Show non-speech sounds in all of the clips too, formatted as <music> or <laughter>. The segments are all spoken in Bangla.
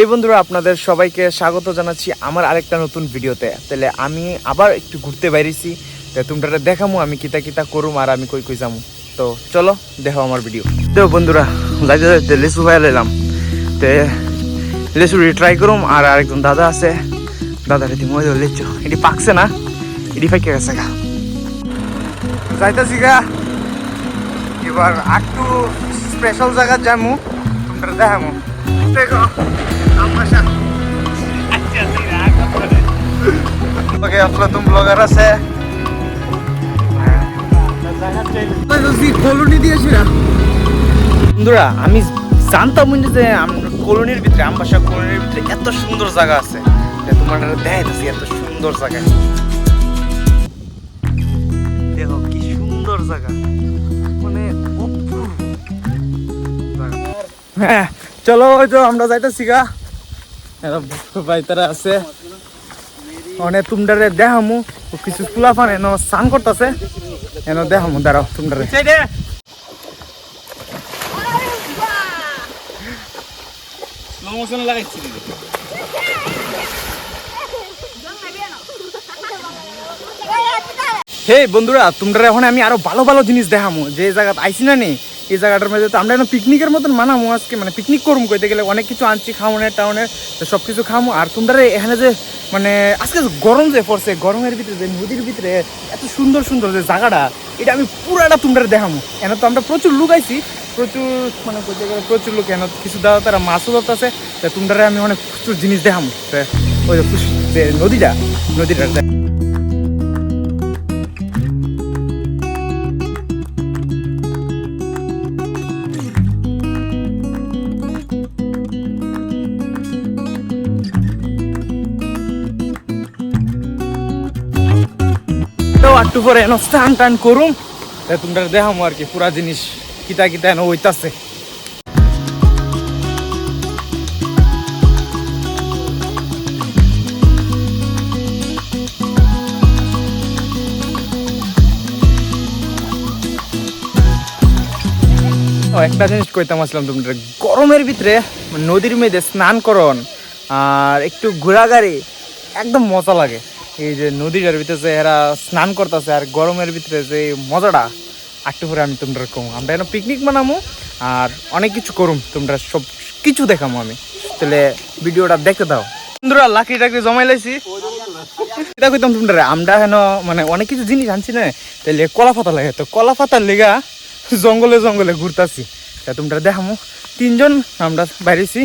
এই বন্ধুরা, আপনাদের সবাইকে স্বাগত জানাচ্ছি আমার আরেকটা নতুন ভিডিওতে। তাহলে আমি আবার একটু ঘুরতে বাইরেছি, তো তোমরা দেখামু, আমি কিতা কিতা করুম আর আমি কই কই যামু। তো চলো দেখো আমার ভিডিও। তো বন্ধুরা যাইতে যাইতে লিচু ভাই এলাম তে লিচু ট্রাই করুম আর আরেকজন দাদা আছে। দাদা রেদি মই লিচু। এটি পাকছে না, এটি পাইকে গেছে গা। যাইতেছি গা। এবার একটু স্পেশাল জায়গা যামু তোমরা দেখামু। দেখো। ওকে নতুন ব্লগার আছে কলোনি দিয়েছিলাম বন্ধুরা আমি জানতাম না যে কলোনির ভিতরে আমবাসা কলোনির ভিতরে এত সুন্দর জায়গা আছে। তোমার দেখাইতেছি এত সুন্দর জায়গা। দেখো কি সুন্দর জায়গা। মানে জায়গা। হ্যাঁ চলো ওই তো আমরা যাইতেছি গা। এরা ভাই তারা আছে। অনেক তুমডারে দেখামু কিছু ফুলা ফান এনো স্নান করতেছে। এনো দেখামু দাঁড়াও তুমডারে। হে বন্ধুরা তোমরা এখন আমি আরও ভালো ভালো জিনিস দেখামু। যে জায়গা আইসি না নি এই জায়গাটার মধ্যে তো আমরা এখন পিকনিকের মতন মানামো আজকে। মানে পিকনিক করুম কইতে গেলে অনেক কিছু আনছি খাওয়ানোর টাউনের সব কিছু খামু। আর তোমরা এখানে যে মানে আজকে গরম যে পড়ছে, গরমের ভিতরে যে নদীর ভিতরে এত সুন্দর সুন্দর যে জায়গাটা, এটা আমি পুরাটা তোমরা দেখামু। এখানে তো আমরা প্রচুর লুক আইছি, প্রচুর মানে কইতে গেলে প্রচুর লোক। এখানে কিছু দাদা তারা, মাছও ধরতেছে, তা তোমরা আমি অনেক প্রচুর জিনিস দেখামু। ওই যে নদীটা নদীটা একটু পরে এনো স্নান টান করুম। তোমরা দেখামো আর কি, পুরা জিনিস কিতা কিতা এনো হইতাছে। ও, একটা জিনিস কইতাম আসলাম তোমরা গরমের ভিতরে নদীর মধ্যে স্নান করন আর একটু ঘোরাঘাড়ি একদম মজা লাগে। এই যে নদীটার ভিতরে যে এরা স্নান করতেছে আর গরমের ভিতরে যে মজাটা একটু পরে আমি তোমরা কম আমরা এখন পিকনিক বানামো আর অনেক কিছু করুম, তোমরা সব কিছু দেখামো আমি। তাহলে ভিডিওটা দেখতে দাও। বন্ধুরা লাকড়ি টাকড়ি জমাই লাইছি। এটা তোমরা, আমরা হেন মানে অনেক কিছু জিনিস আনছি না, তাহলে কলা পাতা লাগে। তো কলা পাতার লেগা জঙ্গলে জঙ্গলে ঘুরতাছি। তা তোমরা দেখামো। তিনজন আমরা বাইরেছি,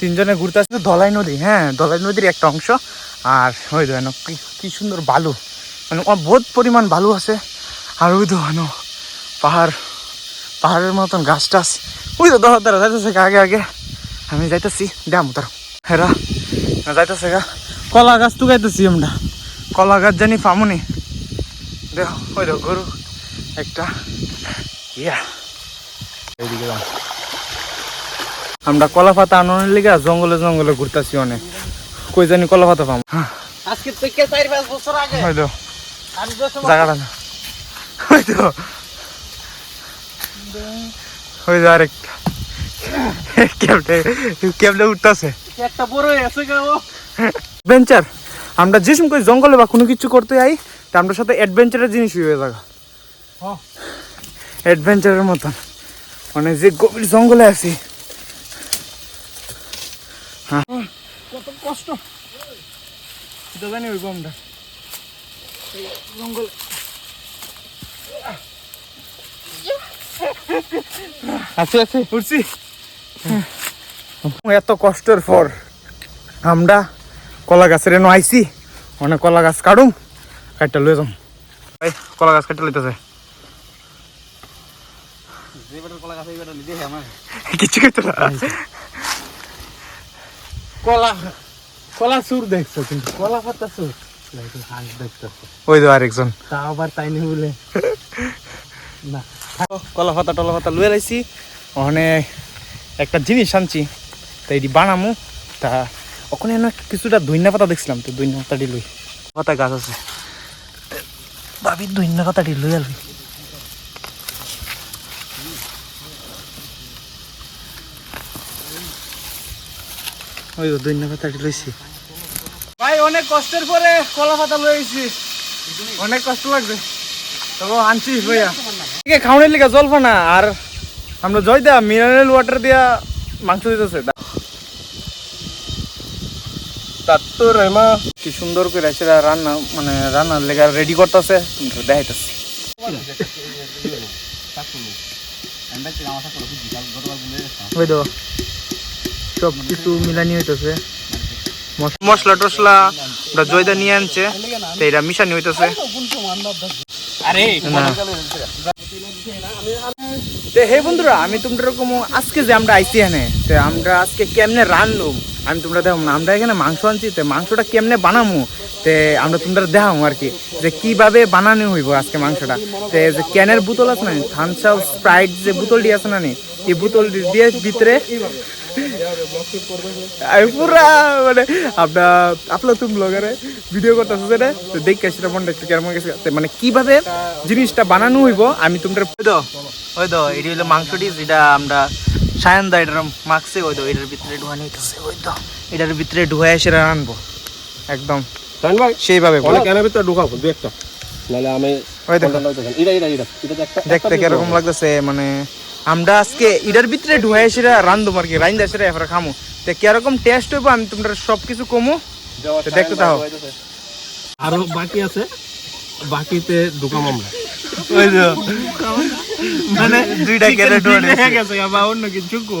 তিনজনে ঘুরতেছি। ধলাই নদী হ্যাঁ ধলাই নদীর একটা অংশ। আর ওই দেখেন কি সুন্দর বালু। মানে বহুত পরিমাণ বালু আছে। আর ওই হেন পাহাড় পাহাড়ের মতন গাছ টাছ। ওই তো ধরা তারা যাইতেছে আগে আগে আমি যাইতেছি। দাম তার হেরা যাইতেছে গা। কলা গাছ তো গাইতেছি আমরা কলা গাছ জানি পামুনি। দেখ ওই দেখো গরু একটা। ইয়া। আমরা কলা পাতা আনানোর লিগা জঙ্গলে জঙ্গলে ঘুরতেছি অনেক। কই জানি কলা পাতা পাম। আজকে থেকে চার পাঁচ বছর আগে। যে জায়গাটা না। হয়তো ওই যে উঠতেছে? একটা বড় আছে গাও অ্যাডভেঞ্চার আমরা যে সময় জঙ্গলে বা কোনো কিছু করতে যাই তা আমরা সাথে অ্যাডভেঞ্চারের জিনিস হয়ে যাবে হ্যাঁ। অ্যাডভেঞ্চারের মতন। মানে যে গভীর জঙ্গলে আছি। কত কষ্ট। সেটা জানি ওই আমরা জঙ্গল। আছে আছে। উঠছি এত কষ্টের পর আমরা কলা গাছের এনে আইছি। অনেক কলা গাছ কাটুম কাটটা লয়ে যাম। এই কলা গাছ কাটতে লইতেছে। কিছু করতে না। কলা। কলা সুর দেখছ কিন্তু কলা পাতা সুর হাঁস দেখছ ওই তো আরেকজন। তা আবার তাই নি বলে। <laughs> না। কলা পাতা টলা পাতা লয়ে লাইছি। ওখানে একটা জিনিস আনছি তা এটি বানামু। তা ওখানে না কিছুটা দৈন্য পাতা দেখছিলাম তো দৈন্য পাতাটি লই। পাতা গাছ আছে। ভাবি দৈন্য পাতাটি লই ওই দৈন্য পাতাটি লইছি। ভাই অনেক কষ্টের পরে কলা পাতা লইছি অনেক কষ্ট লাগবে তবে আনছি ভাইয়া। খাওয়ানোর লিগা জলফানা আর আমরা জয় দা মিনারেল ওয়াটার দিয়া মাংস দিতেছে। তার তো রেমা কি সুন্দর করে সেটা রান্না মানে রান্নার লেগা রেডি করতেছে দেখাইতেছে। <laughs> ওই তো সব কিছু মিলানি হইতেছে। মশলা টসলা ওটা জয়দা নিয়ে আনছে তো এটা মিশানি হইতেছে। তো হে বন্ধুরা আমি তোমরা এরকম আজকে যে আমরা আইছি এখানে তো আমরা আজকে কেমনে রানলুম? আমি তোমরা দেখো না আমরা এখানে মাংস আনছি তো মাংসটা কেমনে বানামু? তে আমরা তোমরা দেখাম আর কি যে কীভাবে বানানো হইব আজকে মাংসটা। তে যে ক্যানের বোতল আছে না থামস আপ স্প্রাইট যে বোতলটি আছে না নি, এই বোতল দিয়ে ভিতরে আমি পুরা মানে আপনার আপনার তুমি ব্লগারে ভিডিও করতেছে যেটা তো দেখে সেটা মনটা একটু কেমন গেছে। মানে কীভাবে জিনিসটা বানানো হইব আমি তোমরা ওই তো এটি হলো মাংসটি যেটা আমরা সায়ন দা এটার মাখছে ওই এটার ভিতরে ঢুয়া নিতেছে ওই এটার ভিতরে ঢুয়া সেটা আনব। একদম। সেইভাবে বলে। কেন ভিতরে ঢুকাবো দু একটা। নাহলে আমি ওই দেখো। কোনটা লইতেছেন এটা এটা এটা এটা একটা দেখতে কীরকম লাগতেছে মানে আমরা আজকে এটার ভিতরে ঢুয়ে সেটা রান্ধবো আর কি রাইন্দা সেটা এবার খামো। তো কীরকম টেস্ট হইব আমি তোমরা সব কিছু কমো? তো দেখতে তাও আরও বাকি আছে? বাকিতে ঢুকাম আমরা। ওই যে। মানে দুইটা ক্যারেট গেছে আবার অন্য কিছু কো।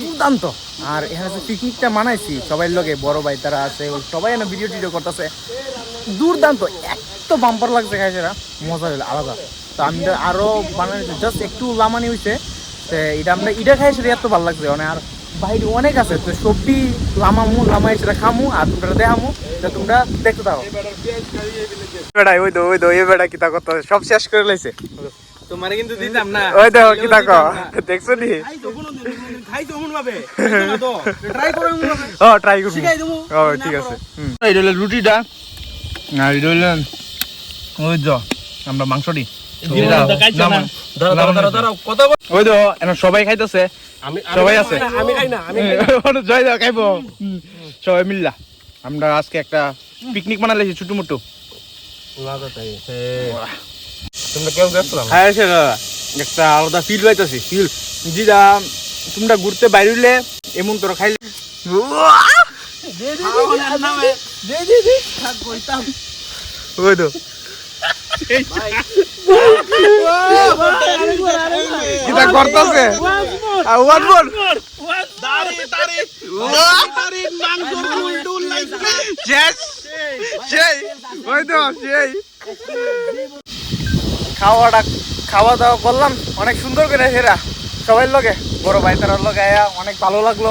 দুর্দান্ত। আর এখানে যে পিকনিকটা মানাইছি সবাই লগে বড় ভাই তারা আছে সবাই এখানে ভিডিও টিডিও করতেছে। দুর্দান্ত এত বাম্পার লাগছে খাইছে না মজা হইল আলাদা। তো আমি তো আরও বানাই জাস্ট একটু লামানি হইছে। তো এটা আমরা এটা খাইছি এত ভালো লাগছে মানে আর বাইরে অনেক আছে তো সবটি লামামু লামাই সেটা খামু আর তোমরা দেখামু তো তোমরা দেখতে থাকো। বেড়াই ওই দো ওই দো এই বেড়া কিতা করতে সব শেষ করে লাইছে। তোমার কিন্তু দিতাম না। ওই দেখো কিতা ক দেখছ নি? খাই তো ভাবে তো? ট্রাই করে ভাবে ও ট্রাই করব। শিখাই দেবো। ও ঠিক আছে। এটা হলো রুটিটা। আর এটা হলো ওই তো আমরা মাংসটি। ওই তো সবাই খাইতেছে। সবাই আছে। আমি খাই না আমি <laughs> জয় দা খাইবো। সবাই মিল্লা। আমরা আজকে একটা পিকনিক বানালেছি ছোট মোটো। তোমরা কেউ গেছিলাম হ্যাঁ সেটা একটা আলাদা ফিল পাইতেছি। ফিল যেটা তোমরা ঘুরতে বাইরে এমন তোরা খাইলে। খাওয়াটা খাওয়া দাওয়া করলাম। অনেক সুন্দর করে সেরা সবাই লগে। বড় ভাই তার লগে আয়া অনেক ভালো লাগল।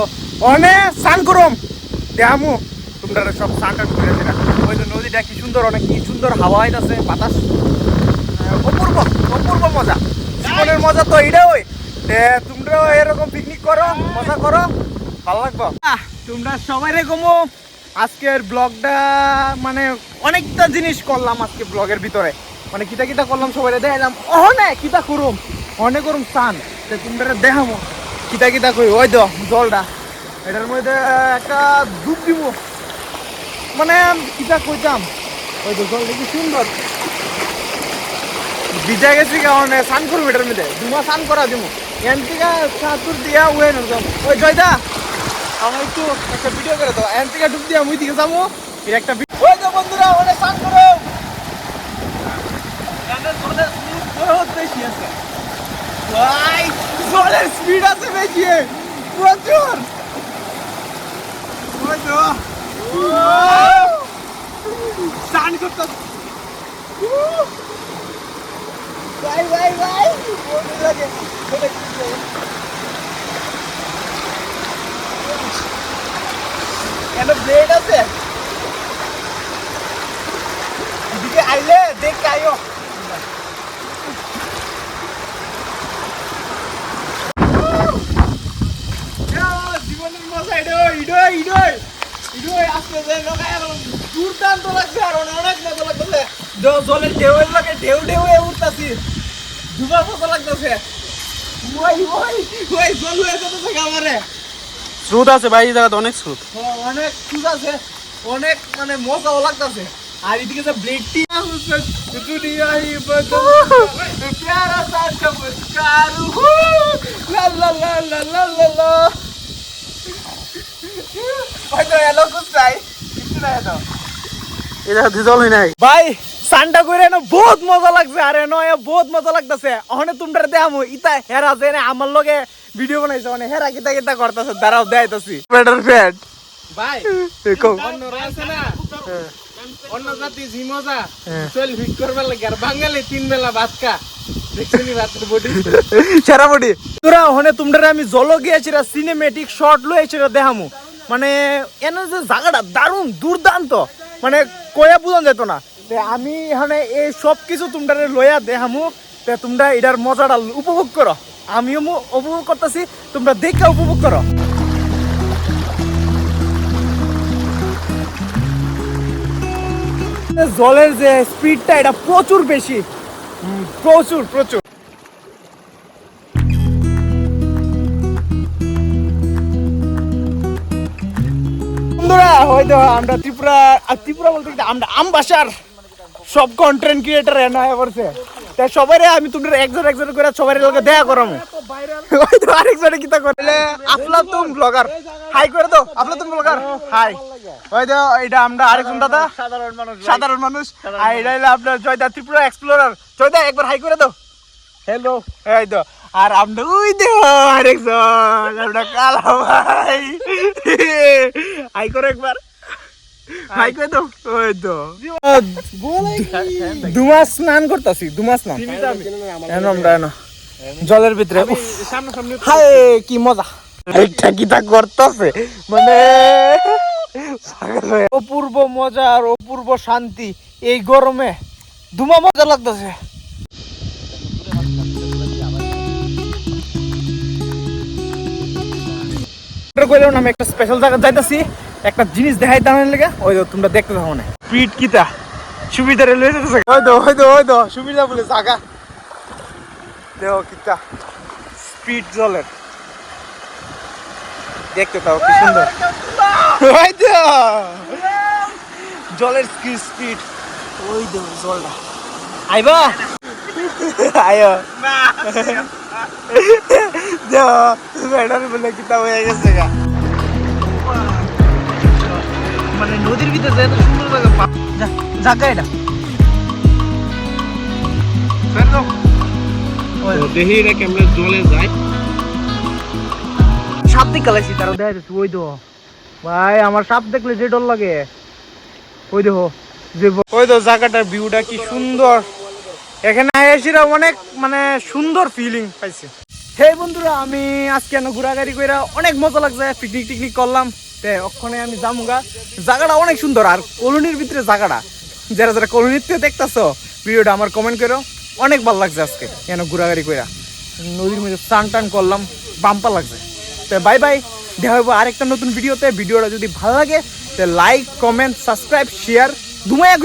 অনেক স্নান করম। দেখামু তোমরা সব স্নান টান করে ওই তো নদীটা কি সুন্দর অনেক কি সুন্দর হাওয়া আইতাছে বাতাস। আহ, অপূর্ব অপূর্ব মজা। জীবনের মজা তো এটাই ওই তোমরাও এরকম পিকনিক করো মজা করো। ভালো লাগবো? তোমরা সবাই রকমও আজকের ব্লগটা মানে অনেকটা জিনিস করলাম আজকে ব্লগের ভিতরে। মানে কিতা কিতা করলাম সবাই দেখাইলাম। অনে কিতা করুম? অনেক করুম তে তোমরা দেখামো। কিতা কিতা কই ওই তো জলটা এটার মধ্যে একটা ডুব দিব। মানে কিতা কইতাম ওই তো জলটা কি সুন্দর। ভিজা গেছি কারণে স্নান করব এটার মধ্যে। দুমা স্নান করা দিব এন থেকে চাতুর দিয়া উয়ে নরকম ওই জয়দা আমার একটু একটা ভিডিও করে দাও। এন থেকে ডুব দিয়া মুই দিকে যাব। এর একটা ওই তো বন্ধুরা ওনে স্নান করো বহুত বেশি আছে। ভাই জলের স্পিড আছে বেশি। প্রচুর। স্নান করতে ভাই ভাই ভাই লাগে। কেন ব্লেড আছে? এদিকে আইলে দেখ আইও। দুর্দান্ত লাগছে আর অনেক মজা লাগতেছে। জলের ঢেউয়ের লাগে ঢেউ ঢেউ উঠতাছি। দুবার মজা লাগতেছে। ওই ওই ওই জল হয়ে যেতেছে গামারে স্রোত আছে ভাই এই জায়গাতে অনেক স্রোত। অনেক সুদ আছে। অনেক মানে মজাও লাগতেছে। আর এদিকে যে ব্লেডটি দুনিয়াই বদল প্যারা সা চমৎকার লা লা লা লা লা লা লা। হয়তো এলো এই জায়গাতে জল নাই ভাই সানটা করে না বহুত মজা লাগছে। আরে নয় বহুত মজা লাগতেছে। ওখানে তোমরা দেখামু ইতা হেরা আছে আমার লগে ভিডিও বানাইছে। মানে হেরা কিতা কিতা করতেছে দাঁড়াও দেখাইতাছি। পেটার পেট ভাই দেখো আছে না। অন্য জাতি জি মজা। হ্যাঁ। চল ফিট করবার লাগে। আর বাঙালি তিন বেলা ভাত খা। দেখছিনি বডি? <laughs> সেরা বডি। তোরা ওখানে তোমরা আমি জল গিয়েছিরা সিনেমেটিক শর্ট লয়েছিরা দেখামু। মানে এনে যে জায়গাটা দারুণ, দুর্দান্ত। মানে কয়া বুঝান যেত না। আমি এখানে এই সব কিছু তোমরা লইয়া দেখামু। তে তোমরা এটার মজাটা উপভোগ করো। আমিও উপভোগ করতেছি, তোমরা দেখে উপভোগ করো। জলের যে স্পিডটা এটা প্রচুর বেশি। প্রচুর প্রচুর। হয়তো আমরা ত্রিপুরা আর ত্রিপুরা বলতে আমরা আমবাসার সব কন্টেন্ট ক্রিয়েটার এনে হয়ে পড়ছে। তাই সবাই আমি তোমরা একজন একজন করে সবাই লোকে করামু। হয়তো আরেকজনে কিতা করে। আফলাতুন ব্লগার হাই করে দাও আফলাতুন ব্লগার হাই হয়তো এটা আমরা আরেকজন দাদা। সাধারণ মানুষ সাধারণ মানুষ। আর এটা হলো আপনার জয়দা ত্রিপুরা এক্সপ্লোরার জয়দা একবার হাই করে দাও। হ্যালো এই তো আর আমরা ওই দেহ আরেকজন আমরা কালা ভাই হাই করে একবার। হাই করে দাও ওই তো। দুমাস স্নান করতাছি দুমাস স্নান। জলের ভিতরে। কি মজা। কিতা করতেছে? মানে অপূর্ব মজা আর অপূর্ব শান্তি এই গরমে। দুমা মজা লাগতেছে। কইলাম আমি একটা স্পেশাল জায়গা যাইতাছি একটা জিনিস দেখাই দামের লেগে ওই তো তোমরা দেখতে থাকো না। স্পিড কিতা? সুবিধা রেলওয়ে যেতেছে ওই তো ওই তো ওই তো সুবিধা বলে জায়গা দেখো কিতা স্পিড জলের দেখতে তাও কি সুন্দর। ওই তো জলের স্পিড ওই তো জলটা। আইবা। আয়ো যা ম্যাডাম বলে কিতা হয়ে গেছে গা মানে নদীর ভিতরে এত সুন্দর জায়গা এটা দেখি কেমনে জলে যায় সাপ দিক কালাইছি তারা দেখা যাচ্ছে ওই তো ভাই আমার সাপ দেখলে যে ডর লাগে। ওই দেখো যে ওই তো জায়গাটার ভিউটা কি সুন্দর। এখানে অনেক মানে সুন্দর ফিলিং পাইছে। হে বন্ধুরা, আমি আজকে এনে ঘোরাঘুরি করে অনেক মজা লাগছে পিকনিক টিকনিক করলাম। তে ওখানে আমি যামুগা। জায়গাটা অনেক সুন্দর, আর কলোনির ভিতরে জায়গাটা। যারা যারা কলোনিতে দেখতেছো, ভিডিওটা আমার কমেন্ট করো অনেক ভালো লাগছে আজকে এনে ঘোরাঘুরি করে নদীর মধ্যে স্নান টান করলাম বাম্পা লাগছে। তো বাই বাই দেখা হব আরেকটা নতুন ভিডিওতে। ভিডিওটা যদি ভালো লাগে, তো লাইক কমেন্ট সাবস্ক্রাইব শেয়ার ধুমাইয়া